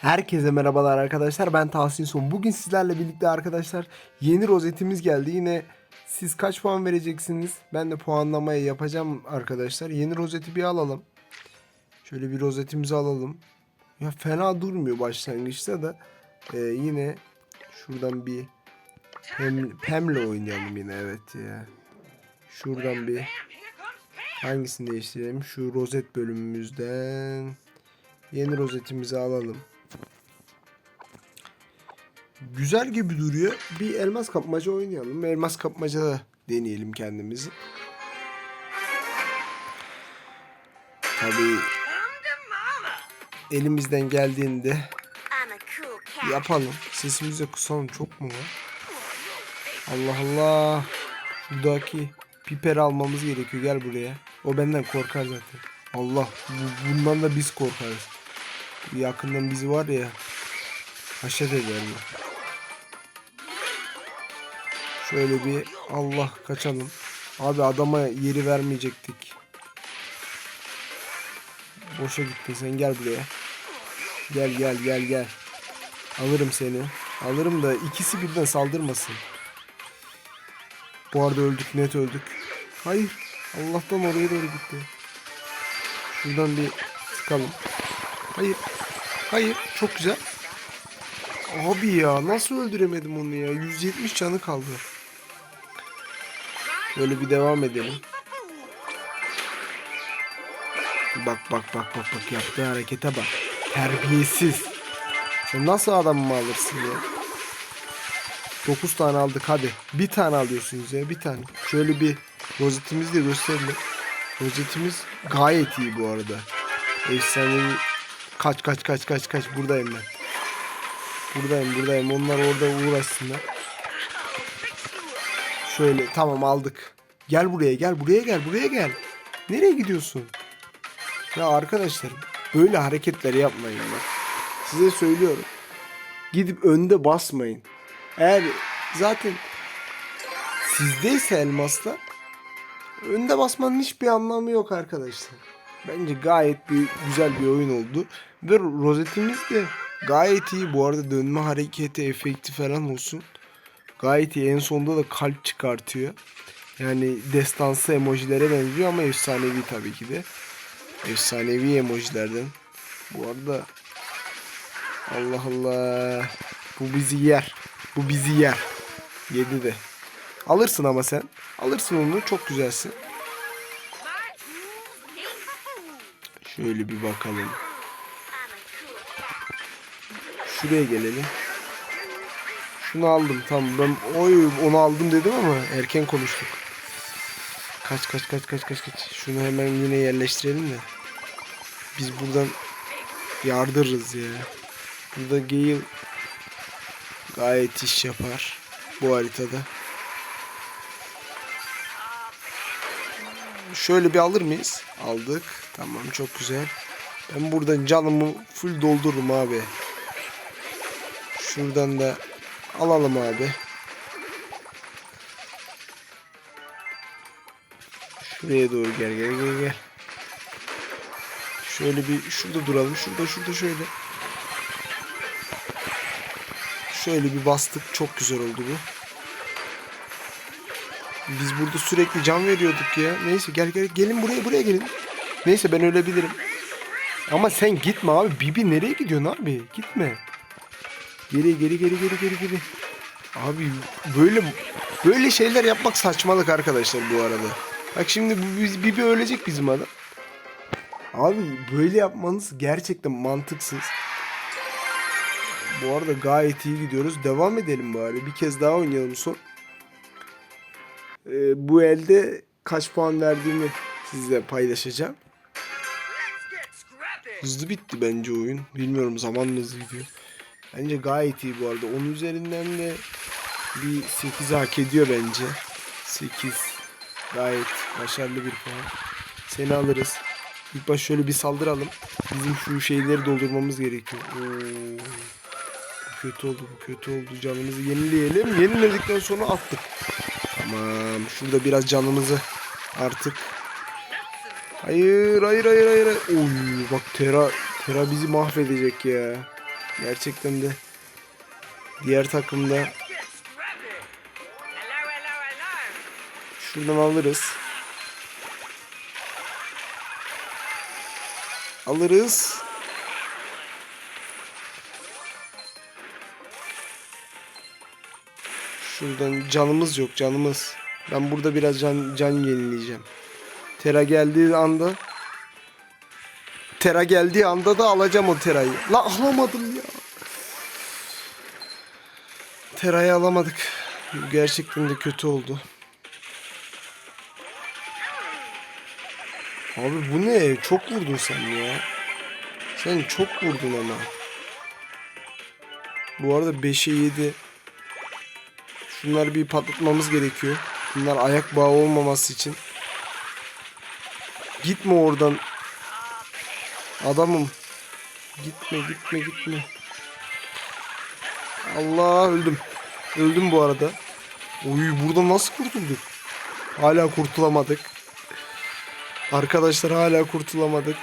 Herkese merhabalar arkadaşlar. Ben Tahsin Son. Bugün sizlerle birlikte arkadaşlar yeni rozetimiz geldi. Yine siz kaç puan vereceksiniz? Ben de puanlamayı yapacağım arkadaşlar. Yeni rozeti bir alalım. Şöyle bir rozetimizi alalım. Ya fena durmuyor başlangıçta da. Ee, yine şuradan bir Pem, Pem'le oynayalım yine evet ya. Şuradan bir hangisini değiştirelim? Şu rozet bölümümüzden yeni rozetimizi alalım. Güzel gibi duruyor. Bir elmas kapmaca oynayalım. Elmas kapmaca da deneyelim kendimizi. Tabii elimizden geldiğinde yapalım. Sesimize kusalım çok mu var? Allah Allah. Şuradaki piper almamız gerekiyor. Gel buraya. O benden korkar zaten. Allah. bu- bundan da biz korkarız. Yakından bizi var ya. Haşet eder mi? Şöyle bir Allah kaçalım. Abi adama yeri vermeyecektik. Boşa gittin sen gel buraya. Gel gel gel gel. Alırım seni. Alırım da ikisi birden saldırmasın. Bu arada öldük net öldük. Hayır. Allah'tan oraya doğru gitti. Şuradan bir sıkalım. Hayır. Hayır. Çok güzel. Abi ya nasıl öldüremedim onu ya? 170 canı kaldı. Böyle bir devam edelim. Bak bak bak bak bak yaptığı harekete bak. Terbiyesiz. Sen nasıl adamımı alırsın ya? 9 tane aldık hadi. Bir tane alıyorsunuz ya bir tane. Şöyle bir rozetimizi de gösterelim. Rozetimiz gayet iyi bu arada. Efsanevi. Kaç kaç kaç kaç kaç buradayım ben. Buradayım buradayım. Onlar orada uğraşsınlar. Şöyle tamam aldık. Gel buraya gel buraya gel buraya gel. Nereye gidiyorsun? Ya arkadaşlar böyle hareketler yapmayın bak. Size söylüyorum. Gidip önde basmayın. Eğer zaten sizdeyse elmaslar önde basmanın hiçbir anlamı yok arkadaşlar. Bence gayet bir güzel bir oyun oldu. Ve rozetimiz de gayet iyi. Bu arada dönme hareketi efekti falan olsun. Gayet iyi. En sonunda da kalp çıkartıyor. Yani destansı emojilere benziyor ama efsanevi tabii ki de. Efsanevi emojilerden. Bu arada Allah Allah. Bu bizi yer. Bu bizi yer. Yedi de. Alırsın ama sen. Alırsın onu. Çok güzelsin. Şöyle bir bakalım. Şuraya gelelim. Şunu aldım tamam ben oy onu aldım dedim ama erken konuştuk. Kaç kaç kaç kaç kaç kaç. Şunu hemen yine yerleştirelim de. Biz buradan yardırırız ya. Burada Gale gayet iş yapar bu haritada. Şöyle bir alır mıyız? Aldık. Tamam çok güzel. Ben buradan canımı full doldururum abi. Şuradan da alalım abi. Şuraya doğru gel gel gel gel. Şöyle bir şurada duralım. Şurada şurada şöyle. Şöyle bir bastık. Çok güzel oldu bu. Biz burada sürekli can veriyorduk ya. Neyse gel gel gelin buraya buraya gelin. Neyse ben ölebilirim. Ama sen gitme abi. Bibi nereye gidiyorsun abi? Gitme. Geri geri geri geri geri geri. Abi böyle böyle şeyler yapmak saçmalık arkadaşlar bu arada. Bak şimdi biz- Bibi ölecek bizim adam. Abi böyle yapmanız gerçekten mantıksız. Bu arada gayet iyi gidiyoruz. Devam edelim bari. Bir kez daha oynayalım son. Ee, bu elde kaç puan verdiğimi sizle paylaşacağım. Hızlı bitti bence oyun. Bilmiyorum zaman hızlı gidiyor. Bence gayet iyi bu arada. Onun üzerinden de bir 8 hak ediyor bence. 8 gayet başarılı bir puan. Seni alırız. İlk baş şöyle bir saldıralım. Bizim şu şeyleri doldurmamız gerekiyor. Oo. Bu kötü oldu, bu kötü oldu. Canımızı yenileyelim. Yeniledikten sonra attık. Tamam. Şurada biraz canımızı artık. Hayır, hayır, hayır, hayır. Oy, bak Tera, Tera bizi mahvedecek ya. Gerçekten de diğer takımda şuradan alırız. Alırız. Şuradan canımız yok canımız. Ben burada biraz can can yenileyeceğim. Tera geldiği anda Tera geldiği anda da alacağım o Tera'yı. La alamadım ya. Tera'yı alamadık. Gerçekten de kötü oldu. Abi bu ne? Çok vurdun sen ya. Sen çok vurdun ama. Bu arada 5'e 7. Şunları bir patlatmamız gerekiyor. Bunlar ayak bağı olmaması için. Gitme oradan. Adamım. Gitme gitme gitme. Allah öldüm. Öldüm bu arada. Oy burada nasıl kurtulduk? Hala kurtulamadık. Arkadaşlar hala kurtulamadık.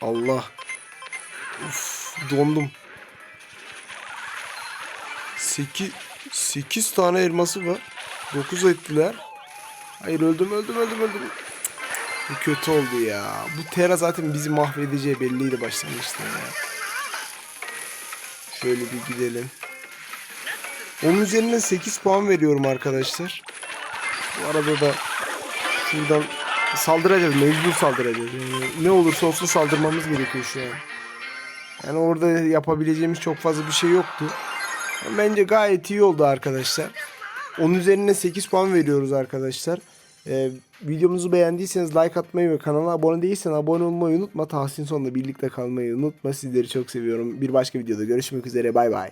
Allah. Uf, dondum. 8 8 tane elması var. 9 ettiler. Hayır öldüm öldüm öldüm öldüm. Bu kötü oldu ya. Bu Tera zaten bizi mahvedeceği belliydi başlangıçta ya. Şöyle bir gidelim. Onun üzerinden 8 puan veriyorum arkadaşlar. Bu arada da şuradan saldıracağız. Mecbur saldıracağız. Yani ne olursa olsun saldırmamız gerekiyor şu an. Yani orada yapabileceğimiz çok fazla bir şey yoktu. Bence gayet iyi oldu arkadaşlar. Onun üzerine 8 puan veriyoruz arkadaşlar. Ee, videomuzu beğendiyseniz like atmayı ve kanala abone değilsen abone olmayı unutma. Tahsin sonunda birlikte kalmayı unutma. Sizleri çok seviyorum. Bir başka videoda görüşmek üzere. Bay bay.